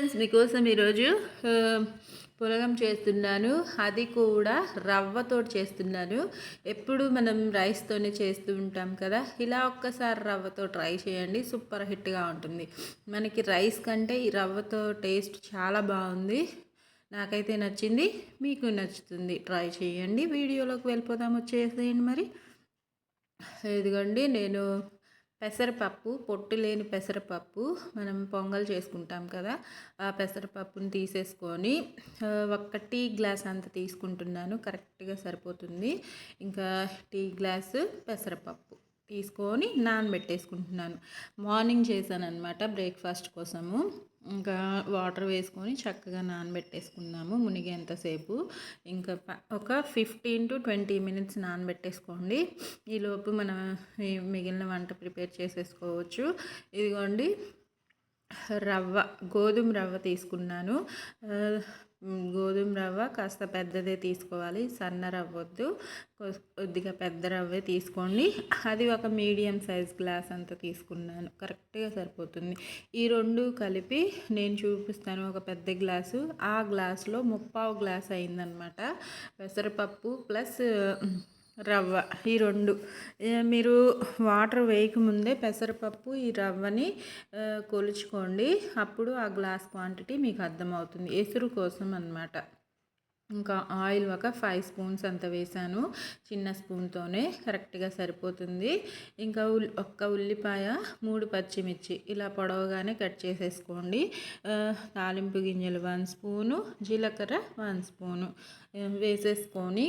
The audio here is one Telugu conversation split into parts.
ఫ్రెండ్స్ మీకోసం ఈరోజు పులగం చేస్తున్నాను. అది కూడా రవ్వతో చేస్తున్నాను. ఎప్పుడు మనం రైస్తోనే చేస్తూ ఉంటాం కదా ఇలా ఒక్కసారి రవ్వతో ట్రై చేయండి. సూపర్ హిట్గా ఉంటుంది. మనకి రైస్ కంటే ఈ రవ్వతో టేస్ట్ చాలా బాగుంది. నాకైతే నచ్చింది మీకు నచ్చుతుంది. ట్రై చేయండి. వీడియోలోకి వెళ్ళిపోదాం వచ్చేసేయండి మరి. ఇదిగోండి నేను పెసరపప్పు పొట్టు లేని పెసరపప్పు మనం పొంగల్ చేసుకుంటాం కదా ఆ పెసరపప్పుని తీసేసుకొని ఒక్క టీ గ్లాస్ అంత తీసుకుంటున్నాను కరెక్ట్గా సరిపోతుంది. ఇంకా టీ గ్లాసు పెసరపప్పు తీసుకొని నానబెట్టేసుకుంటున్నాను. మార్నింగ్ చేశాను అనమాట బ్రేక్ఫాస్ట్ కోసము. ఇంకా వాటర్ వేసుకొని చక్కగా నానబెట్టేసుకున్నాము మునిగేంతసేపు ఇంకా ఒక ఫిఫ్టీన్ టు ట్వంటీ మినిట్స్ నానబెట్టేసుకోండి. ఈలోపు మనం మిగిలిన వంట ప్రిపేర్ చేసేసుకోవచ్చు. ఇదిగోండి రవ్వ గోధుమ రవ్వ తీసుకున్నాను. గోధుమ రవ్వ కాస్త పెద్దదే తీసుకోవాలి సన్న రవ్వ వద్దు. కొద్దిగా పెద్ద రవ్వే తీసుకోండి. అది ఒక మీడియం సైజ్ గ్లాస్ అంతా తీసుకున్నాను. కరెక్ట్గా సరిపోతుంది. ఈ రెండు కలిపి నేను చూపిస్తాను ఒక పెద్ద గ్లాసు. ఆ గ్లాసులో ముప్పావు గ్లాస్ అయిందనమాట. పెసరపప్పు ప్లస్ రవ్వ ఈ రెండు. మీరు వాటర్ వేయకముందే పెసరపప్పు ఈ రవ్వని కొలుచుకోండి. అప్పుడు ఆ గ్లాస్ క్వాంటిటీ మీకు అర్థమవుతుంది. ఎసురు కోసం అనమాట ఇంకా ఆయిల్ ఒక ఫైవ్ స్పూన్స్ అంత వేసాను. చిన్న స్పూన్తోనే కరెక్ట్గా సరిపోతుంది. ఇంకా ఉల్ ఒక్క ఉల్లిపాయ మూడు పచ్చిమిర్చి. ఇలా పొడవగానే కట్ చేసేసుకోండి. తాలింపు గింజలు వన్ స్పూను జీలకర్ర వన్ స్పూను. వేసేసుకొని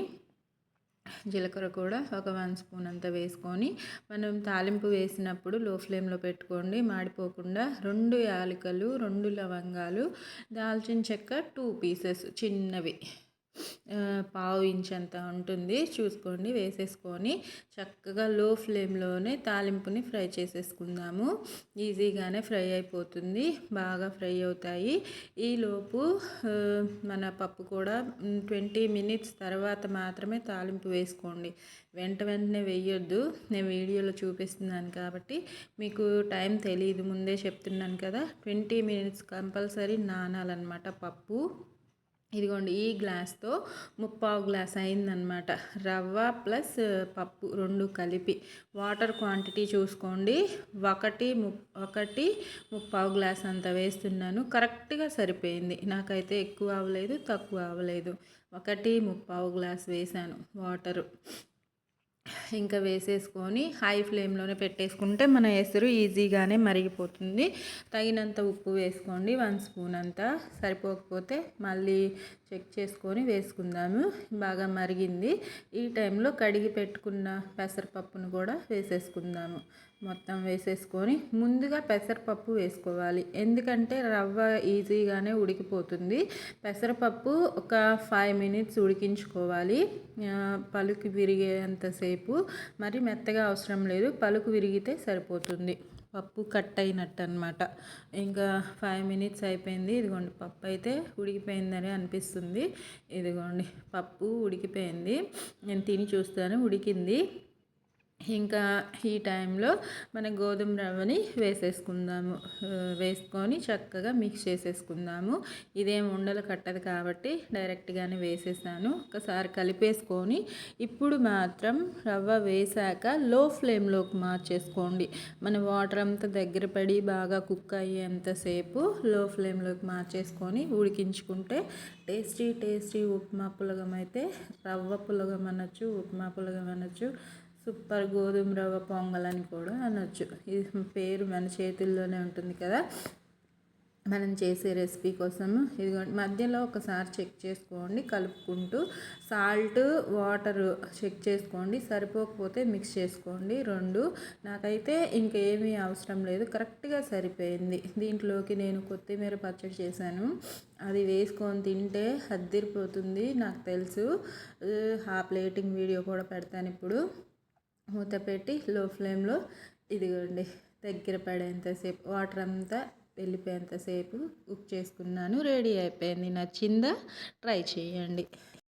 జీలకర్ర కూడా ఒక వన్ స్పూన్ అంత వేసుకొని మనం తాలింపు వేసినప్పుడు లో ఫ్లేమ్లో పెట్టుకోండి. మాడిపోకుండా రెండు యాలకలు రెండు లవంగాలు దాల్చిన చెక్క టూ పీసెస్ చిన్నవి. పావు ఇంచ్ అంత ఉంటుంది. చూసుకోండి వేసేసుకొని చక్కగా లో ఫ్లేమ్లోనే తాలింపుని ఫ్రై చేసేసుకుందాము. ఈజీగానే ఫ్రై అయిపోతుంది. బాగా ఫ్రై అవుతాయి. ఈలోపు మన పప్పు కూడా ట్వంటీ మినిట్స్ తర్వాత మాత్రమే తాలింపు వేసుకోండి. వెంట వెంటనే వేయొద్దు. నేను వీడియోలో చూపిస్తున్నాను కాబట్టి మీకు టైం తెలియదు ముందే చెప్తున్నాను కదా ట్వంటీ మినిట్స్ కంపల్సరీ నానాలన్నమాట పప్పు. ఇదిగోండి ఈ గ్లాస్తో ముప్పావు గ్లాస్ అయిందనమాట రవ్వ ప్లస్ పప్పు రెండు కలిపి. వాటర్ క్వాంటిటీ చూసుకోండి. ఒకటి ము ఒకటి ముప్పావు గ్లాస్ అంత వేస్తున్నాను. కరెక్ట్గా సరిపోయింది. నాకైతే ఎక్కువ అవ్వలేదు తక్కువ అవ్వలేదు. ఒకటి ముప్పావు గ్లాస్ వేసాను వాటరు. ఇంకా వేసేసుకొని హై ఫ్లేమ్లోనే పెట్టేసుకుంటే మన ఎసురు ఈజీగానే మరిగిపోతుంది. తగినంత ఉప్పు వేసుకోండి. వన్ స్పూన్ అంతా సరిపోకపోతే మళ్ళీ చెక్ చేసుకొని వేసుకుందాము. బాగా మరిగింది. ఈ టైంలో కడిగి పెట్టుకున్న పెసరపప్పును కూడా వేసేసుకుందాము. మొత్తం వేసేసుకొని ముందుగా పెసరపప్పు వేసుకోవాలి. ఎందుకంటే రవ్వ ఈజీగానే ఉడికిపోతుంది. పెసరపప్పు ఒక ఫైవ్ మినిట్స్ ఉడికించుకోవాలి. పలుకు విరిగేంతసేపు మరి మెత్తగా అవసరం లేదు. పలుకు విరిగితే సరిపోతుంది. పప్పు కట్ అయినట్టు అనమాట ఇంకా ఫైవ్ మినిట్స్ అయిపోయింది. ఇదిగోండి పప్పు అయితే ఉడికిపోయిందని అనిపిస్తుంది. ఇదిగోండి పప్పు ఉడికిపోయింది. నేను తిని చూస్తాను. ఉడికింది. ఇంకా ఈ టైంలో మన గోధుమ రవ్వని వేసేసుకుందాము. వేసుకొని చక్కగా మిక్స్ చేసేసుకుందాము. ఇదేం ఉండలు కట్టదు కాబట్టి డైరెక్ట్గానే వేసేసాను. ఒకసారి కలిపేసుకొని ఇప్పుడు మాత్రం రవ్వ వేసాక లో ఫ్లేమ్లోకి మార్చేసుకోండి. మన వాటర్ అంతా దగ్గర పడి బాగా కుక్ అయ్యేంతసేపు లో ఫ్లేమ్లోకి మార్చేసుకొని ఉడికించుకుంటే టేస్టీ టేస్టీ ఉప్మా పులగం అయితే రవ్వ పులగం అనొచ్చు ఉప్మా పులగం అనొచ్చు సూపర్ గోధుమ రవ్వ పొంగల్ అని కూడా అనొచ్చు. ఇది పేరు మన చేతుల్లోనే ఉంటుంది కదా. మనం చేసే రెసిపీ కోసము. ఇదిగోండి మధ్యలో ఒకసారి చెక్ చేసుకోండి కలుపుకుంటూ సాల్ట్ వాటర్ చెక్ చేసుకోండి సరిపోకపోతే మిక్స్ చేసుకోండి. రెండు నాకైతే ఇంకేమీ అవసరం లేదు కరెక్ట్గా సరిపోయింది. దీంట్లోకి నేను కొత్తిమీర పచ్చడి చేశాను. అది వేసుకొని తింటే అద్దిరిపోతుంది నాకు తెలుసు. ఆ ప్లేటింగ్ వీడియో కూడా పెడతాను ఇప్పుడు. మూత పెట్టి లో ఫ్లేమ్లో ఇదిగోండి దగ్గర పడేంతసేపు వాటర్ అంతా వెళ్ళిపోయేంతసేపు కుక్ చేసుకున్నాను. రెడీ అయిపోయింది. నచ్చిందా? ట్రై చేయండి.